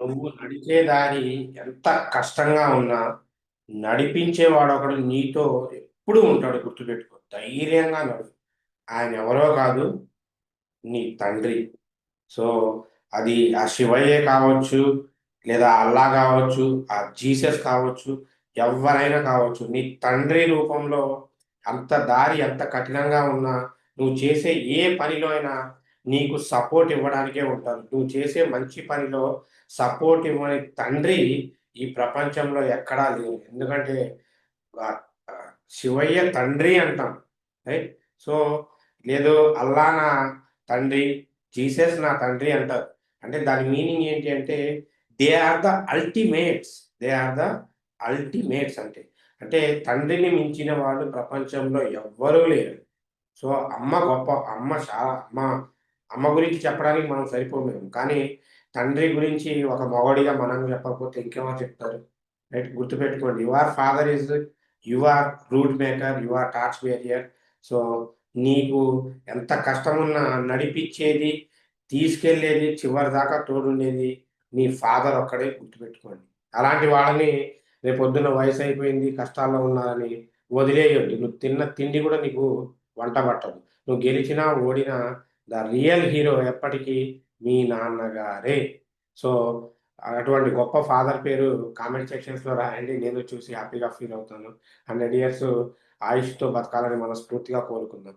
నువ్వు నడిచే దారి ఎంత కష్టంగా ఉన్నా నడిపించేవాడు ఒకడు నీతో ఎప్పుడు ఉంటాడు గుర్తుపెట్టుకో. ధైర్యంగా నడు. ఆయన ఎవరో కాదు నీ తండ్రి. సో అది ఆ శివయ్యే కావచ్చు లేదా అల్లా కావచ్చు ఆ జీసస్ కావచ్చు ఎవరైనా కావచ్చు. నీ తండ్రి రూపంలో అంత దారి ఎంత కఠినంగా ఉన్నా నువ్వు చేసే ఏ పనిలో అయినా నీకు సపోర్ట్ ఇవ్వడానికే ఉంటారు నువ్వు చేసే మంచి పనిలో సపోర్ట్ ఇవ్వని తండ్రి ఈ ప్రపంచంలో ఎక్కడా లేవు ఎందుకంటే శివయ్య తండ్రి అంటాం. రైట్? సో లేదు అల్లా నా తండ్రి జీసస్ నా తండ్రి అంటారు. అంటే దాని మీనింగ్ ఏంటి అంటే they are the ultimates. They are the ultimates అంటే. అంటే తండ్రిని మించిన వాళ్ళు ప్రపంచంలో ఎవ్వరూ లేరు. సో అమ్మ గొప్ప అమ్మ చాలా అమ్మ అమ్మ గురించి చెప్పడానికి మనం సరిపోలేము కానీ తండ్రి గురించి ఒక మగవాడిగా మనం చెప్పకపోతే ఇంకేమో చెప్తారు? రైట్? గుర్తుపెట్టుకోండి. Your father is your root maker your torch bearer so నీకు ఎంత కష్టమున్నా నడిపించేది తీసుకెళ్ళేది చివరి దాకా తోడుండేది నీ ఫాదర్ ఒక్కడే గుర్తుపెట్టుకోండి. అలాంటి వాళ్ళని రేపొద్దున వయసు అయిపోయింది కష్టాల్లో ఉన్నారని వదిలేయొద్దు. నువ్వు తిన్న తిండి కూడా నీకు వంట పట్టదు. నువ్వు గెలిచినా ఓడినా ద రియల్ హీరో ఎప్పటికీ మీ నాన్నగారే. సో అటువంటి గొప్ప ఫాదర్ పేరు కామెంట్ సెక్షన్స్లో రాయండి. నేను చూసి హ్యాపీగా ఫీల్ అవుతాను. హండ్రెడ్ ఇయర్స్ ఆయుష్తో బతకాలని మనస్ఫూర్తిగా కోరుకుందాం.